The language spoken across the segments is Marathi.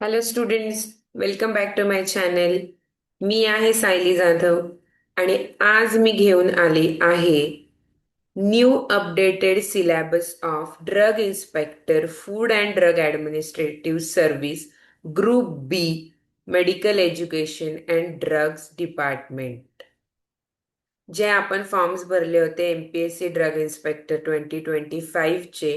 Hello students welcome back to my channel मी आहे सायली जाधव आणि आज मी घेऊन आले आहे new updated syllabus of drug inspector food and drug administrative service group B medical education and drugs department जे आपण फॉर्म्स भरले होते M P S C drug inspector twenty twenty फाईव्हचे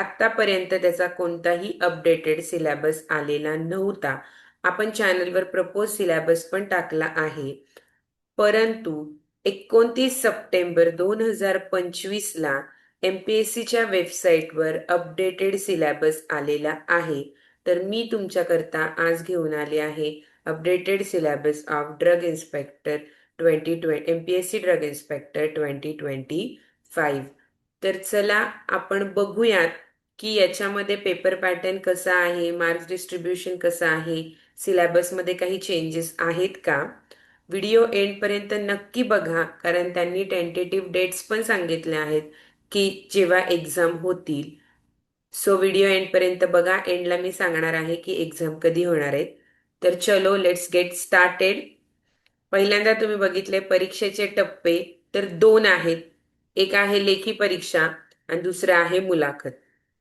आत्तापर्यंत त्याचा कोणताही अपडेटेड सिलॅबस आलेला नव्हता. आपण चॅनलवर प्रपोज सिलॅबस पण टाकला आहे. परंतु एकोणतीस सप्टेंबर दोन हजार पंचवीसला एम पी एस सीच्या वेबसाईटवर अपडेटेड सिलॅबस आलेला आहे. तर मी तुमच्याकरता आज घेऊन आले आहे updated syllabus of drug inspector twenty twenty M P S C drug inspector twenty twenty five. तर चला आपण बघूयात की याच्यामध्ये पेपर पॅटर्न कसा आहे मार्क्स डिस्ट्रीब्युशन कसं आहे सिलॅबसमध्ये काही चेंजेस आहेत का? व्हिडिओ एंडपर्यंत नक्की बघा कारण त्यांनी टेंटेटिव्ह डेट्स पण सांगितल्या आहेत की जेव्हा एक्झाम होतील. सो व्हिडिओ एंडपर्यंत बघा. एंडला मी सांगणार आहे की एक्झाम कधी होणार आहेत तर चलो लेट्स गेट स्टार्टेड पहिल्यांदा तुम्ही बघितले परीक्षेचे टप्पे तर दोन आहेत. एक आहे लेखी परीक्षा आणि दुसरं आहे मुलाखत.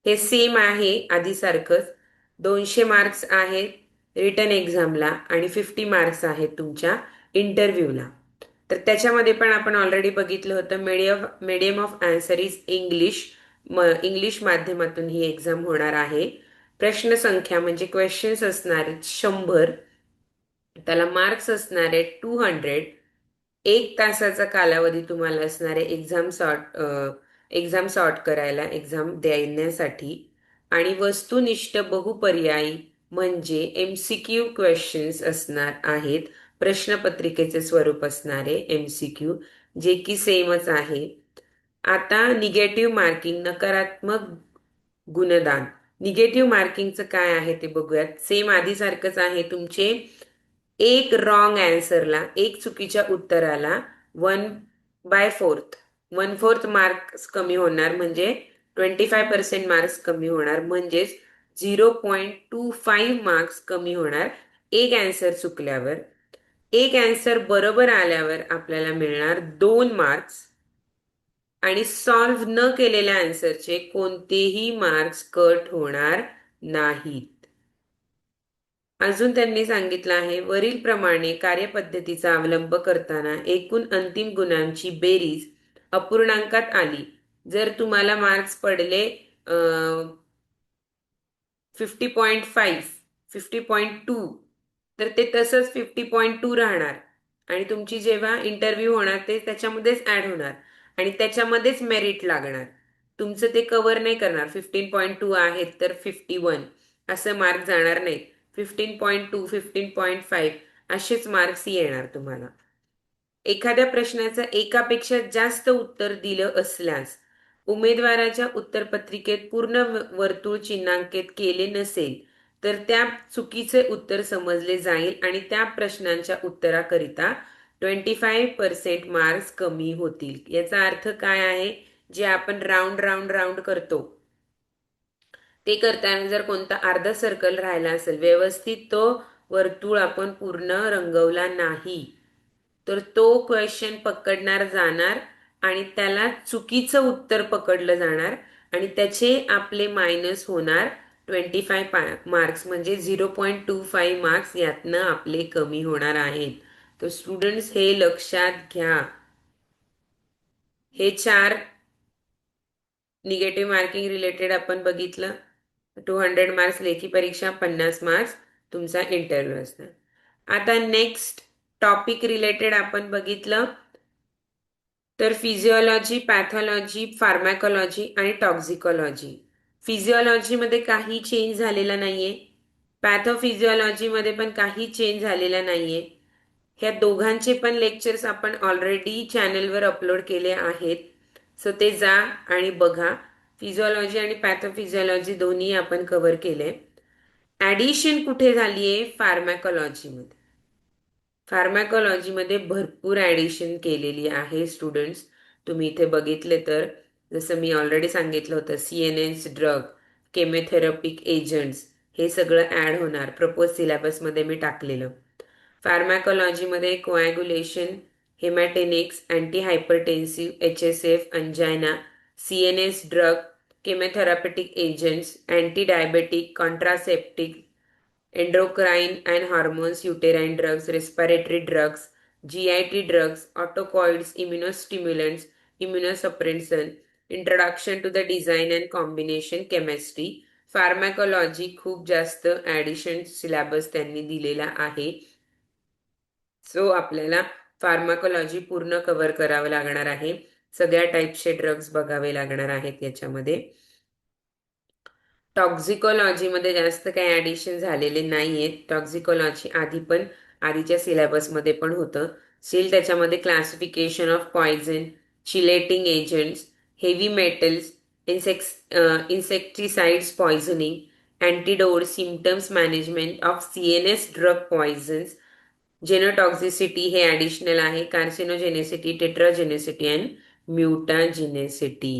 हे सेम आहे आधीसारखंच. दोनशे मार्क्स आहेत रिटर्न एक्झामला आणि फिफ्टी मार्क्स आहेत तुमच्या इंटरव्ह्यूला तर त्याच्यामध्ये पण आपण ऑलरेडी बघितलं होतं medium medium of answer is English म इंग्लिश माध्यमातून ही एक्झाम होणार आहे. प्रश्नसंख्या म्हणजे क्वेश्चन्स असणार आहेत शंभर. त्याला मार्क्स असणार आहेत टू हंड्रेड एक तासाचा कालावधी तुम्हाला असणार आहे एक्झाम सॉर्ट एक्झाम सॉर्ट करायला एक्झाम देण्यासाठी. आणि वस्तुनिष्ठ बहुपर्यायी म्हणजे एम सी क्यू क्वेश्चन्स असणार आहेत. प्रश्नपत्रिकेचे स्वरूप असणारे एम सी क्यू जे की सेमच आहे. आता निगेटिव्ह मार्किंग नकारात्मक गुणदान. निगेटिव्ह मार्किंगचं काय आहे ते बघूयात. सेम आधीसारखंच आहे तुमचे. एक रॉंग अँसरला एक चुकीच्या उत्तराला one by fourth one fourth marks कमी होणार म्हणजे ट्वेंटी फाय पर्सेंट मार्क्स कमी होणार म्हणजेच zero point two five marks कमी होणार. एक अँसर चुकल्यावर एक अँसर बरोबर आल्यावर आपल्याला मिळणार दोन मार्क्स आणि सॉल्व्ह न केलेल्या अँसरचे कोणतेही मार्क्स कट होणार नाहीत. अजून त्यांनी सांगितलं आहे वरील प्रमाणे कार्यपद्धतीचा अवलंब करताना एकूण अंतिम गुणांची बेरीज अपूर्णांकात आली. जर तुम्हाला मार्क्स पडले fifty point five fifty point two तर ते तसंच फिफ्टी पॉईंट टू राहणार. आणि तुमची जेव्हा इंटरव्ह्यू होणार ते त्याच्यामध्येच ॲड होणार. आणि त्याच्यामध्येच मेरिट लागणार. तुमचं ते कव्हर नाही करणार. फिफ्टीन पॉईंट टू आहेत तर फिफ्टी वन असं मार्क जाणार नाहीत. Fifteen point two fifteen point five असेच मार्क्स येणार तुम्हाला. एखाद्या प्रश्नाचं एकापेक्षा जास्त उत्तर दिलं असल्यास उमेदवाराच्या उत्तरपत्रिकेत पूर्ण वर्तुळ चिन्हांकित केले नसेल तर त्या चुकीचे उत्तर समजले जाईल आणि त्या प्रश्नांच्या उत्तराकरिता ट्वेंटी फाईव्ह पर्सेंट मार्क्स कमी होतील. याचा अर्थ काय आहे? जे आपण राऊंड राऊंड राऊंड करतो. ते करताना जर कोणता अर्धा सर्कल राहिला असेल व्यवस्थित तो वर्तुळ आपण पूर्ण रंगवला नाही तर तो क्वेश्चन पकडणार जाणार आणि त्याला चुकीचं उत्तर पकडलं जाणार आणि त्याचे आपले मायनस होणार ट्वेंटी फाय मार्क्स म्हणजे zero point two five marks यातनं आपले कमी होणार आहेत. तर स्टुडंट्स हे लक्षात घ्या. हे चार निगेटिव्ह मार्किंग रिलेटेड आपण बघितलं. टू हंड्रेड मार्क्स लेखी परीक्षा पन्नास मार्क्स तुमचा इंटरव्ह्यू असणार. आता नेक्स्ट टॉपिक रिलेटेड आपण बघितलं तर फिजिओलॉजी पॅथॉलॉजी फार्मॅकॉलॉजी आणि टॉक्झिकॉलॉजी फिजिओलॉजीमध्ये काही चेंज झालेला नाहीये. पॅथोफिजिओलॉजीमध्ये पण काही चेंज झालेला नाहीये. ह्या दोघांचे पण लेक्चर्स आपण ऑलरेडी चॅनलवर अपलोड केले आहेत. सो ते जा आणि बघा. फिजिओलॉजी आणि पॅथोफिजिओलॉजी दोन्ही आपण कव्हर केले. ॲडिशन कुठे झाली आहे फार्मॅकॉलॉजीमध्ये फार्मॅकॉलॉजीमध्ये भरपूर ॲडिशन केलेली आहे स्टुडंट्स तुम्ही इथे बघितले तर जसं मी ऑलरेडी सांगितलं होतं C N S drug chemotherapeutic agents हे सगळं ॲड होणार. प्रपोज सिलेबसमध्ये मी टाकलेलं. फार्मॅकॉलॉजीमध्ये coagulation haematinics anti hypertensive H S F angina C N S drug chemotherapeutic agents anti diabetic contraceptive endocrine and hormones uterine drugs respiratory drugs G I T drugs autacoids immunostimulants immunosuppressants introduction to the design and combination chemistry pharmacology खूप जास्त ॲडिशन सिलेबस त्यांनी दिलेला आहे. सो आपल्याला फार्माकोलॉजी पूर्ण कवर करावं लागणार आहे. सगळ्या टाईपचे ड्रग्स बघावे लागणार आहेत याच्यामध्ये. टॉक्झिकोलॉजीमध्ये जास्त काही ॲडिशन झालेले नाही आहेत टॉक्झिकोलॉजी आधी पण आधीच्या सिलेबसमध्ये पण होतं. स्टील त्याच्यामध्ये classification of poison chelating agents heavy metals insects insecticides poisoning अँटीडोर symptoms management of C N S drug poisons genotoxicity हे ॲडिशनल आहे. कार्सिनोजेनेसिटी टेट्राजेनेसिटी अँड म्युटाजेनेसिटी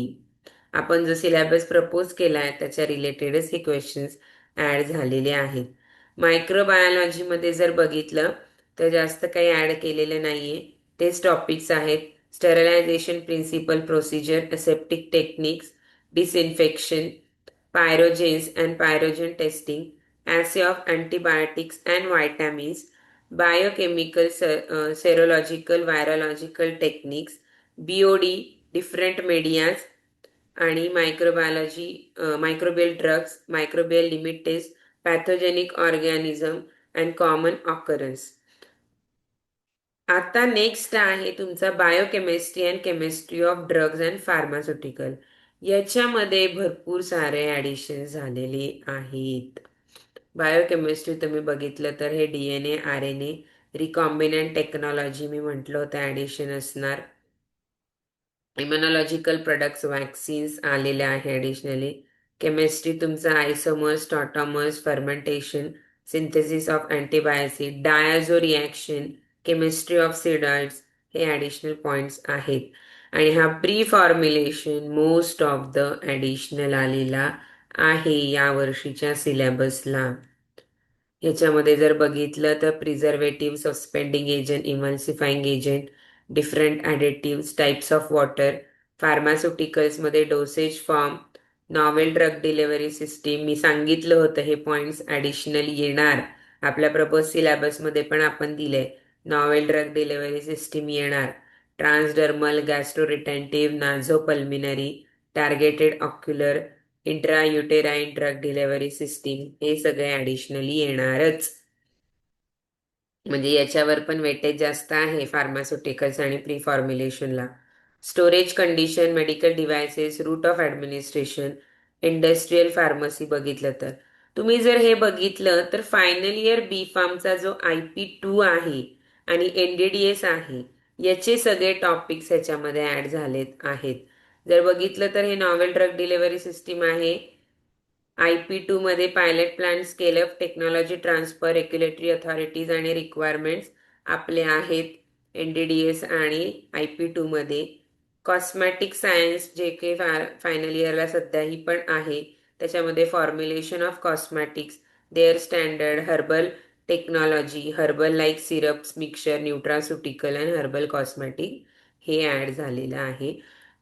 आपण जो सिलेबस प्रपोज केला आहे त्याच्या रिलेटेडच हे क्वेश्चन्स ॲड झालेले आहेत. मायक्रोबायोलॉजीमध्ये जर बघितलं तर जास्त काही ॲड केलेलं नाही आहे तेच टॉपिक्स आहेत. Sterilization principle procedure aseptic techniques disinfection pyrogens and pyrogen testing assay of antibiotics and vitamins biochemical serological virological techniques B O D different medias आणि microbiology microbial drugs microbial limit test pathogenic organism and common occurrence आता नेक्स्ट आहे तुमचा biochemistry and chemistry of drugs and pharmaceutical याच्यामध्ये भरपूर सारे ॲडिशन झालेले आहेत. बायोकेमिस्ट्री तुम्ही बघितलं तर हे D N A R N A recombinant technology मी म्हटलं होतं ॲडिशन असणार. इम्युनॉलॉजिकल प्रोडक्ट्स वॅक्सिन्स आलेले आहे ॲडिशनली केमिस्ट्री तुमचं isomers tautomers fermentation synthesis of अँटीबायोसिड diazo reaction chemistry of steroids हे ॲडिशनल पॉईंट्स आहेत. आणि हा pre formulation most of the additional आलेला आहे या वर्षीच्या सिलेबसला ह्याच्यामध्ये जर बघितलं तर preservative suspending agent emulsifying agent different additives types of water फार्मास्युटिकल्समध्ये dosage form novel drug delivery system मी सांगितलं होतं हे पॉईंट्स ॲडिशनल येणार. आपल्या प्रपोज सिलेबसमध्ये पण आपण दिले. नॉवेल ड्रग डिलेवरी सिस्टीम येणार. Transdermal gastroretentive nasopulmonary targeted ocular intrauterine drug delivery system हे सगळे ॲडिशनली येणारच. म्हणजे याच्यावर पण वेटेज जास्त आहे फार्मास्युटिकल्स आणि pre फॉर्म्युलेशनला storage condition medical devices route of administration industrial pharmacy बघितलं तर. तुम्ही जर हे बघितलं तर फायनल इयर बी फार्मचा जो आय पी टू आहे आणि एन डी डी एस आहे याचे सगळे टॉपिक्स ह्याच्यामध्ये ॲड झालेत आहेत. जर बघितलं तर हे नॉवेल ड्रग डिलेवरी सिस्टीम आहे आय पी टूमध्ये pilot plan scale of technology transfer regulatory authorities आणि रिक्वायरमेंट्स आपले आहेत. एन डी डी एस आणि आय पी टूमध्ये कॉस्मॅटिक सायन्स जे काही फा फायनल इयरला सध्याही पण आहे. त्याच्यामध्ये formulation of cosmetics their standard herbal technology herbal like syrups mixer nutraceutical and herbal cosmetic हे ॲड झालेलं आहे.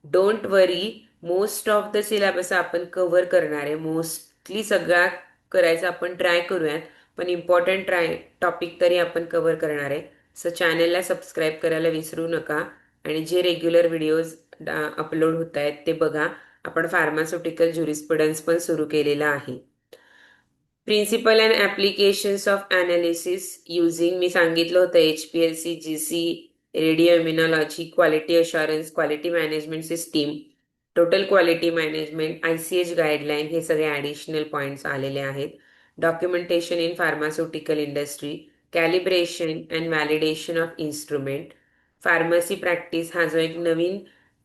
Don't worry most of the syllabus आपण कव्हर करणार आहे. मोस्टली सगळा करायचा आपण ट्राय करूयात. पण इम्पॉर्टंट ट्राय टॉपिक तरी आपण कव्हर करणार आहे. सो चॅनलला सबस्क्राईब करायला विसरू नका. आणि जे रेग्युलर व्हिडिओज अपलोड होत आहेत ते बघा. आपण फार्मास्युटिकल ज्युरिस्प्रुडन्स पण सुरू केलेला आहे. Principle and applications of analysis using मी सांगितलं होतं H P L C G C radio immunology quality assurance quality management system total quality management I C H guideline हे सगळे ॲडिशनल पॉईंट्स आलेले आहेत. Documentation in pharmaceutical industry calibration and validation of instrument pharmacy practice हा जो एक नवीन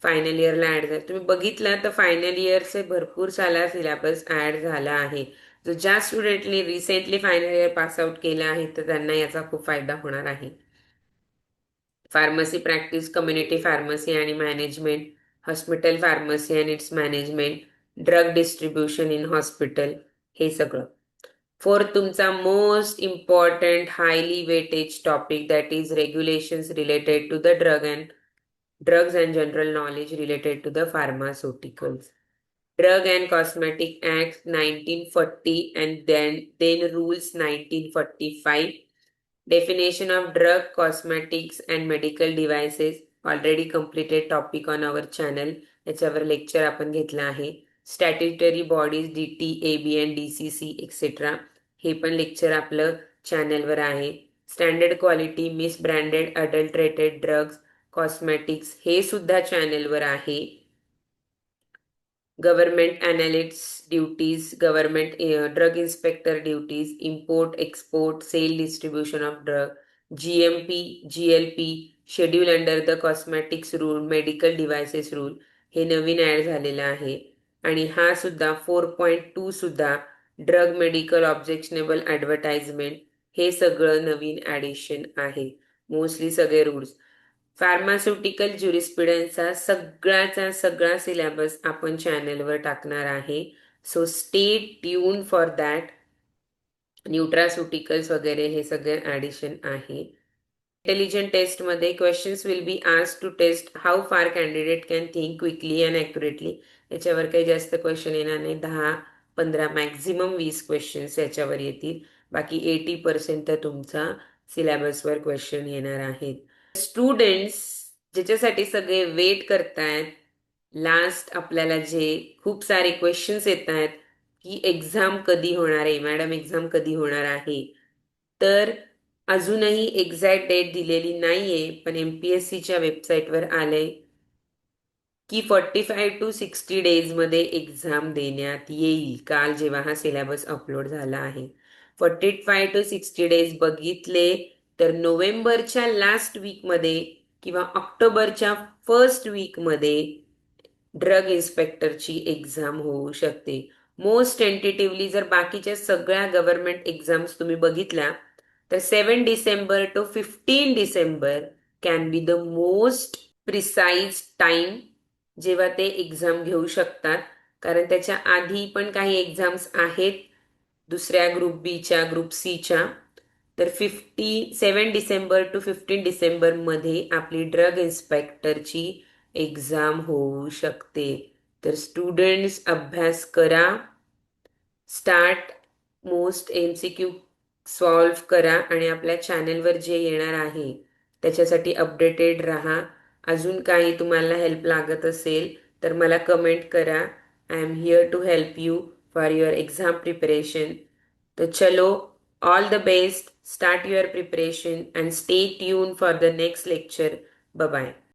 फायनल इयरला ॲड झाला. तुम्ही बघितला तर फायनल इयरचे भरपूर साला सिलेबस ॲड झाला आहे. जो ज्या स्टुडंटनी recently final year pass out केलं आहे तर त्यांना याचा खूप फायदा होणार आहे. फार्मसी प्रॅक्टिस कम्युनिटी फार्मसी आणि management Hospital pharmacy and its management drug distribution in hospital हे सगळं फोर्थ तुमचा most important highly weightage topic that is regulations related to the drug and drugs and general knowledge related to the pharmaceuticals. Drug and Cosmetic Act 1940 and then then rules 1945. Definition of drug, cosmetics and medical devices. Already completed topic on our channel याच्यावर लेक्चर आपण घेतलं आहे statutory bodies D T A B and D C C etcetera हे पण लेक्चर आपलं चॅनलवर आहे standard quality misbranded adulterated drugs cosmetics हे सुद्धा चॅनेलवर आहे government analyst duties government drug inspector duties import export sale distribution of drug G M P G L P schedule under the cosmetics rule medical devices rule हे नवीन ॲड झालेलं आहे. आणि हा सुद्धा फोर पॉईंट टू सुद्धा ड्रग मेडिकल ऑब्जेक्शनेबल ॲडव्हर्टाइजमेंट हे सगळं नवीन ॲडिशन आहे. मोस्टली सगळे रूल्स फार्मास्युटिकल ज्युरिस्पिडन्सचा सगळ्याचा सगळा सिलेबस आपण चॅनलवर टाकणार आहे. So stay tune for that nutraceuticals वगैरे हे सगळे ॲडिशन आहे. इंटेलिजंट टेस्टमध्ये questions will be ask to test how far candidate can think quickly and accurately याच्यावर काही जास्त क्वेश्चन येणार नाही. दहा पंधरा मॅक्झिमम वीस क्वेश्चन्स याच्यावर येतील. बाकी एटी पर्सेंट तर तुमचा सिलेबसवर क्वेश्चन येणार आहेत. स्टुडंट्स ज्याच्यासाठी सगळे वेट करतायत लास्ट आपल्याला जे खूप सारे क्वेश्चन्स येत आहेत की एक्झाम कधी होणार आहे? मॅडम एक्झाम कधी होणार आहे? तर अजूनही एक्झॅक्ट डेट दिलेली नाहीये पण एम पी एस सीच्या वेबसाईटवर आलंय की फॉर्टी फाय टू सिक्स्टी डेजमध्ये एक्झाम देण्यात येईल. काल जेव्हा हा सिलेबस अपलोड झाला आहे. Forty five to sixty days बघितले तर नोव्हेंबरच्या लास्ट वीकमध्ये किंवा ऑक्टोबरच्या फर्स्ट वीकमध्ये ड्रग इन्स्पेक्टरची एक्झाम होऊ शकते. मोस्ट टेंटेटिव्हली जर बाकीच्या सगळ्या गव्हर्नमेंट एक्झाम्स तुम्ही बघितल्या तर seven December to fifteen December can be the most precise time जेव्हा ते एक्झाम घेऊ शकतात. कारण त्याच्या आधी पण काही एक्झाम्स आहेत. दुसऱ्या ग्रुप बीच्या ग्रुप सीच्या तर fifty seven December to fifteen डिसेंबरमध्ये आपली ड्रग इन्स्पेक्टरची एक्झाम होऊ शकते. तर स्टुडंट्स अभ्यास करा. Start most M C Q solve करा आणि आपल्या चॅनलवर जे येणार आहे त्याच्यासाठी अपडेटेड राहा. अजून काही तुम्हाला हेल्प लागत असेल तर मला कमेंट करा. I am here to help you for your exam preparation तर चलो all the best start your preparation and stay tune for the next lecture bye